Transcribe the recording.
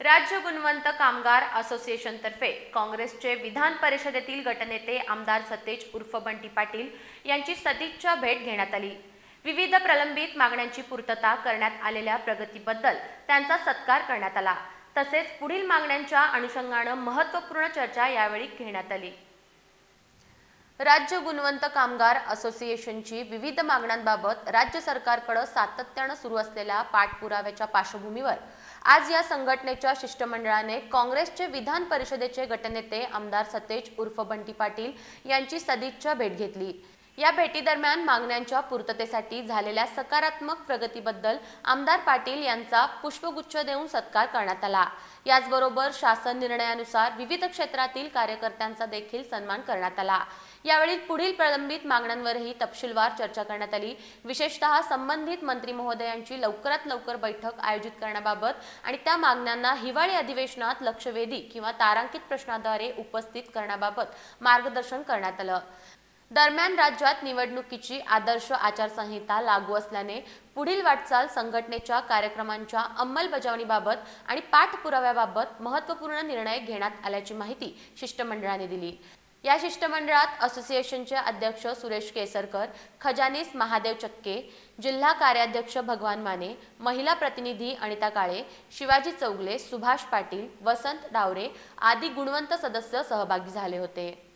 राज्य गुणवंत कामगार असोसिएशनतर्फे काँग्रेसचे विधान परिषदेतील गटनेते आमदार सतेज उर्फ बंटी पाटील यांची सदिच्छा भेट घेण्यात आली. विविध प्रलंबित मागण्यांची पूर्तता करण्यात आलेल्या प्रगतीबद्दल त्यांचा सत्कार करण्यात आला. तसेच पुढील मागण्यांच्या अनुषंगानं महत्त्वपूर्ण चर्चा यावेळी घेण्यात आली. राज्य गुणवंत कामगार असोसिएशनची विविध मागण्यांबाबत राज्य सरकारकडे सातत्यानं सुरू असलेल्या पाठपुराव्याच्या पार्श्वभूमीवर आज या संघटनेच्या शिष्टमंडळाने काँग्रेसचे विधान परिषदेचे गटनेते आमदार सतेज उर्फ बंटी पाटील यांची सदिच्छा भेट घेतली. या भेटीदरम्यान मागण्यांच्या पूर्ततेसाठी झालेल्या सकारात्मक प्रगतीबद्दल आमदार पाटील यांचा पुष्पगुच्छ देऊन सत्कार करण्यात आला. याचबरोबर शासन निर्णयानुसार विविध क्षेत्रातील कार्यकर्त्यांचा देखील सन्मान करण्यात आला. यावेळी पुढील प्रलंबित मागण्यांवरही तपशीलवार चर्चा करण्यात आली. विशेषतः संबंधित मंत्री महोदयांची लवकरात लवकर बैठक आयोजित करण्याबाबत आणि त्या मागण्यांना हिवाळी अधिवेशनात लक्षवेधी किंवा तारांकित प्रश्नाद्वारे उपस्थित करण्याबाबत मार्गदर्शन करण्यात आलं. दरम्यान राज्यात निवडणुकीची आदर्श आचारसंहिता लागू असल्याने पुढील वाटचाल संघटनेच्या कार्यक्रमांच्या अंमलबजावणीबाबत आणि पाठपुराव्याबाबत महत्त्वपूर्ण निर्णय घेण्यात आल्याची माहिती शिष्टमंडळाने दिली. या शिष्टमंडळात असोसिएशनचे अध्यक्ष सुरेश केसरकर खजानीस महादेव चक्के जिल्हा कार्याध्यक्ष भगवान माने महिला प्रतिनिधी अनिता काळे शिवाजी चौगले सुभाष पाटील वसंत डावरे आदी गुणवंत सदस्य सहभागी झाले होते.